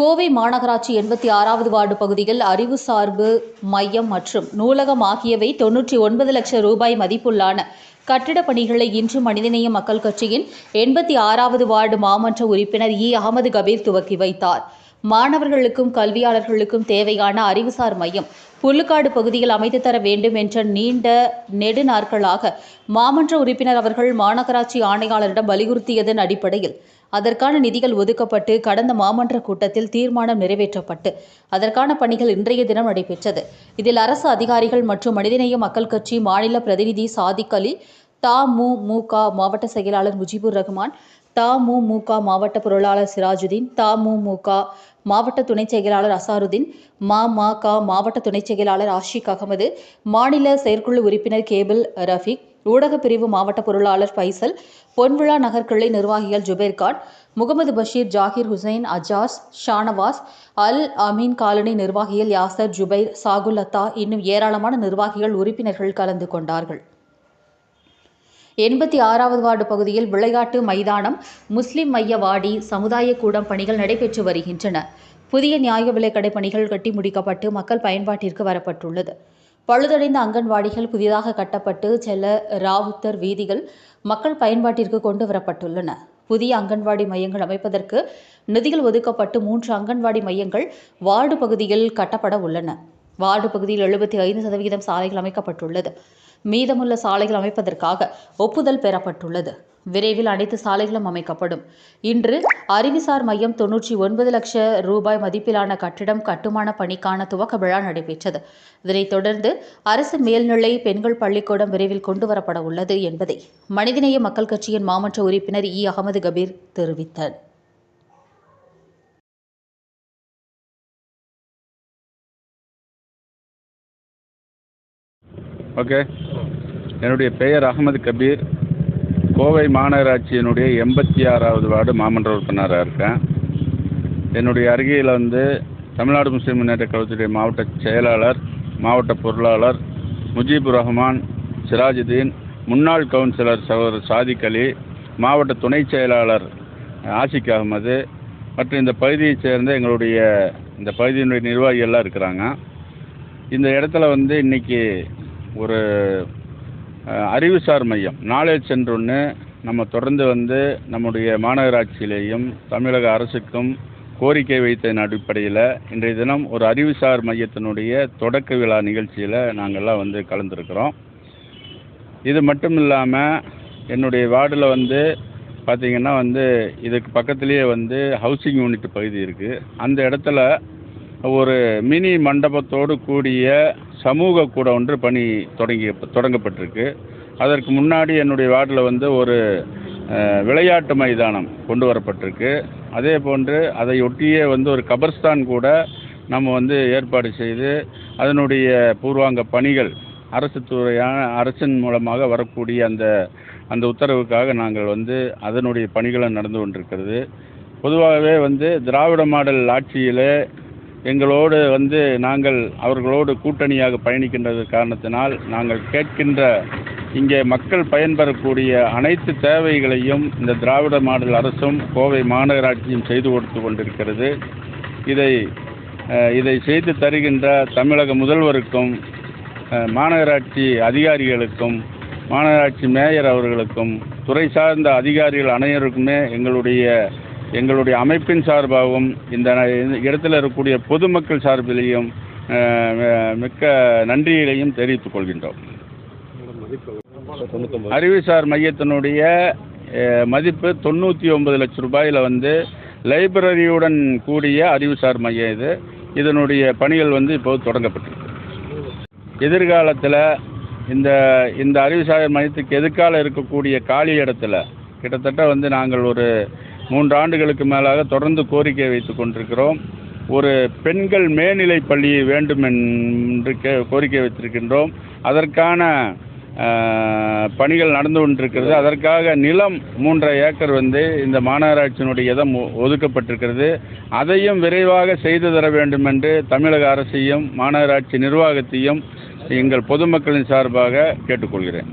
கோவை மாநகராட்சி எண்பத்தி ஆறாவது வார்டு பகுதியில் அறிவு சார்பு மையம் மற்றும் நூலகம் ஆகியவை தொன்னூற்றி ஒன்பது லட்சம் ரூபாய் மதிப்புள்ளான கட்டிடப் பணிகளை இன்று மனிதநேய மக்கள் கட்சியின் எண்பத்தி ஆறாவது வார்டு மாமன்ற உறுப்பினர் இ. அகமது கபீர் துவக்கி வைத்தார். மாணவர்களுக்கும் கல்வியாளர்களுக்கும் தேவையான அறிவுசார் மையம் புல்லுக்காடு பகுதியில் அமைத்து தர வேண்டும் என்ற நீண்ட நெடு நாட்களாக மாமன்ற உறுப்பினர் அவர்கள் மாநகராட்சி ஆணையாளரிடம் வலியுறுத்தியதன் அடிப்படையில் அதற்கான நிதிகள் ஒதுக்கப்பட்டு கடந்த மாமன்ற கூட்டத்தில் தீர்மானம் நிறைவேற்றப்பட்டு அதற்கான பணிகள் இன்றைய தினம் நடைபெற்றது. இதில் அரசு அதிகாரிகள் மற்றும் மனிதநேய மக்கள் கட்சி மாநில பிரதிநிதி சாதிக் அலி தா முமு க மாவட்ட செயலாளர் முஜிபுர் ரஹ்மான் தமுமுக மாவட்ட பொருளாளர் சிராஜுதீன் தா முமுக மாவட்ட துணைச் செயலாளர் அசாருதீன் மமக மாவட்ட துணைச் செயலாளர் ஆஷிக் அகமது மாநில செயற்குழு உறுப்பினர் கேபிள் ரஃபீக் ஊடகப் பிரிவு மாவட்ட பொருளாளர் பைசல் பொன்விழா நகர் கிளை நிர்வாகிகள் ஜுபேர் கான் முகமது பஷீர் ஜாகிர் ஹுசைன் அஜாஸ் ஷானவாஸ் அல் அமீன் காலனி நிர்வாகிகள் யாசர் ஜுபைர் சாகுலத்தா இன்னும் ஏராளமான நிர்வாகிகள் உறுப்பினர்கள் கலந்து கொண்டார்கள். எண்பத்தி ஆறாவது வார்டு பகுதியில் விளையாட்டு மைதானம் முஸ்லிம் மைய வாடி சமுதாய கூடம் பணிகள் நடைபெற்று வருகின்றன. புதிய நியாய விலைக்கடை பணிகள் கட்டி முடிக்கப்பட்டு மக்கள் பயன்பாட்டிற்கு வரப்பட்டுள்ளது. பழுதடைந்த அங்கன்வாடிகள் புதிதாக கட்டப்பட்டு செல்ல ராவுத்தர் வீதிகள் மக்கள் பயன்பாட்டிற்கு கொண்டு வரப்பட்டுள்ளன. புதிய அங்கன்வாடி மையங்கள் அமைப்பதற்கு நிதிகள் ஒதுக்கப்பட்டு மூன்று அங்கன்வாடி மையங்கள் வார்டு பகுதியில் கட்டப்பட உள்ளன. வார்டு பகுதியில் எழுபத்தி ஐந்து சதவிகிதம் சாலைகள் அமைக்கப்பட்டுள்ளது. மீதமுள்ள சாலைகள் அமைப்பதற்காக ஒப்புதல் பெறப்பட்டுள்ளது. விரைவில் அனைத்து சாலைகளும் அமைக்கப்படும். இன்று அறிவுசார் மையம் தொன்னூற்றி ஒன்பது லட்ச ரூபாய் மதிப்பிலான கட்டிடம் கட்டுமான பணிக்கான துவக்க விழா நடைபெற்றது. இதனைத் தொடர்ந்து அரசு மேல்நிலை பெண்கள் பள்ளிக்கூடம் விரைவில் கொண்டுவரப்பட உள்ளது என்பதை மனிதநேய மக்கள் கட்சியின் மாமன்ற உறுப்பினர் இ. அகமது கபீர் தெரிவித்தார். ஓகே. என்னுடைய பெயர் அகமது கபீர். கோவை மாநகராட்சியினுடைய எண்பத்தி ஆறாவது வார்டு மாமன்ற உறுப்பினராக இருக்கேன். என்னுடைய அருகில் வந்து தமிழ்நாடு முஸ்லீம் முன்னேற்ற கழகத்துடைய மாவட்ட செயலாளர் மாவட்ட பொருளாளர் முஜீபுர் ரஹ்மான் சிராஜுதீன் முன்னாள் கவுன்சிலர் சகோதரர் சாதிக் அலி மாவட்ட துணைச் செயலாளர் ஆஷிக் அகமது மற்றும் இந்த பகுதியைச் சேர்ந்த எங்களுடைய இந்த பகுதியினுடைய நிர்வாகிகள் எல்லாம் இருக்கிறாங்க. இந்த இடத்துல வந்து இன்னைக்கு ஒரு அறிவுசார் மையம். நாலேஜ் சென்டர் ஒன்று நம்ம தொடர்ந்து வந்து நம்முடைய மாநகராட்சியிலேயும் தமிழக அரசுக்கும் கோரிக்கை வைத்ததன் அடிப்படையில் இன்றைய தினம் ஒரு அறிவுசார் மையத்தினுடைய தொடக்க விழா நிகழ்ச்சியில் நாங்கள்லாம் வந்து கலந்துருக்கிறோம். இது மட்டும் இல்லாமல் என்னுடைய வார்டில் வந்து பார்த்திங்கன்னா வந்து இதுக்கு பக்கத்துலேயே வந்து ஹவுசிங் யூனிட் பகுதி இருக்குது அந்த இடத்துல ஒரு மினி மண்டபத்தோடு கூடிய சமூக கூட ஒன்று பணி தொடங்கி தொடங்கப்பட்டிருக்கு. அதற்கு முன்னாடி என்னுடைய வார்டில் வந்து ஒரு விளையாட்டு மைதானம் கொண்டு வரப்பட்டிருக்கு. அதே போன்று அதை ஒட்டியே வந்து ஒரு கபர்ஸ்தான் கூட நம்ம வந்து ஏற்பாடு செய்து அதனுடைய பூர்வாங்க பணிகள் அரசு துறையான அரசின் மூலமாக வரக்கூடிய அந்த அந்த உத்தரவுக்காக நாங்கள் வந்து அதனுடைய பணிகளும் நடந்து கொண்டிருக்கிறது. பொதுவாகவே வந்து திராவிட மாடல் ஆட்சியிலே எங்களோடு வந்து நாங்கள் அவர்களோடு கூட்டணியாக பயணிக்கின்றது காரணத்தினால் நாங்கள் கேட்கின்ற இங்கே மக்கள் பயன்பெறக்கூடிய அனைத்து தேவைகளையும் இந்த திராவிட மாடல் அரசும் கோவை மாநகராட்சியும் செய்து கொடுத்து கொண்டிருக்கிறது. இதை இதை செய்து தருகின்ற தமிழக முதல்வருக்கும் மாநகராட்சி அதிகாரிகளுக்கும் மாநகராட்சி மேயர் அவர்களுக்கும் துறை சார்ந்த அதிகாரிகள் அனைவருக்குமே எங்களுடைய எங்களுடைய அமைப்பின் சார்பாகவும் இந்த இடத்தில் இடத்துல இருக்கக்கூடிய பொதுமக்கள் சார்பிலேயும் மிக்க நன்றியிலையும் தெரிவித்துக் கொள்கின்றோம். அறிவுசார் மையத்தினுடைய மதிப்பு தொண்ணூற்றி ஒன்பது லட்சம் ரூபாயில் வந்து லைப்ரரியுடன் கூடிய அறிவுசார் மையம் இது. இதனுடைய பணிகள் வந்து இப்போது தொடங்கப்பட்டிருக்கு. எதிர்காலத்தில் இந்த இந்த அறிவுசார் மையத்துக்கு எதிர்கால இருக்கக்கூடிய காலி இடத்துல கிட்டத்தட்ட வந்து நாங்கள் ஒரு மூன்று ஆண்டுகளுக்கு மேலாக தொடர்ந்து கோரிக்கை வைத்து கொண்டிருக்கிறோம். ஒரு பெண்கள் மேல்நிலை பள்ளி வேண்டும் என்று கே கோரிக்கை வைத்திருக்கின்றோம். அதற்கான பணிகள் நடந்து கொண்டிருக்கிறது. அதற்காக நிலம் மூன்றரை ஏக்கர் வந்து இந்த மாநகராட்சியினுடைய இதம் ஒ- ஒதுக்கப்பட்டிருக்கிறது. அதையும் விரைவாக செய்து தர வேண்டும் என்று தமிழக அரசையும் மாநகராட்சி நிர்வாகத்தையும் எங்கள் பொதுமக்களின் சார்பாக கேட்டுக்கொள்கிறேன்.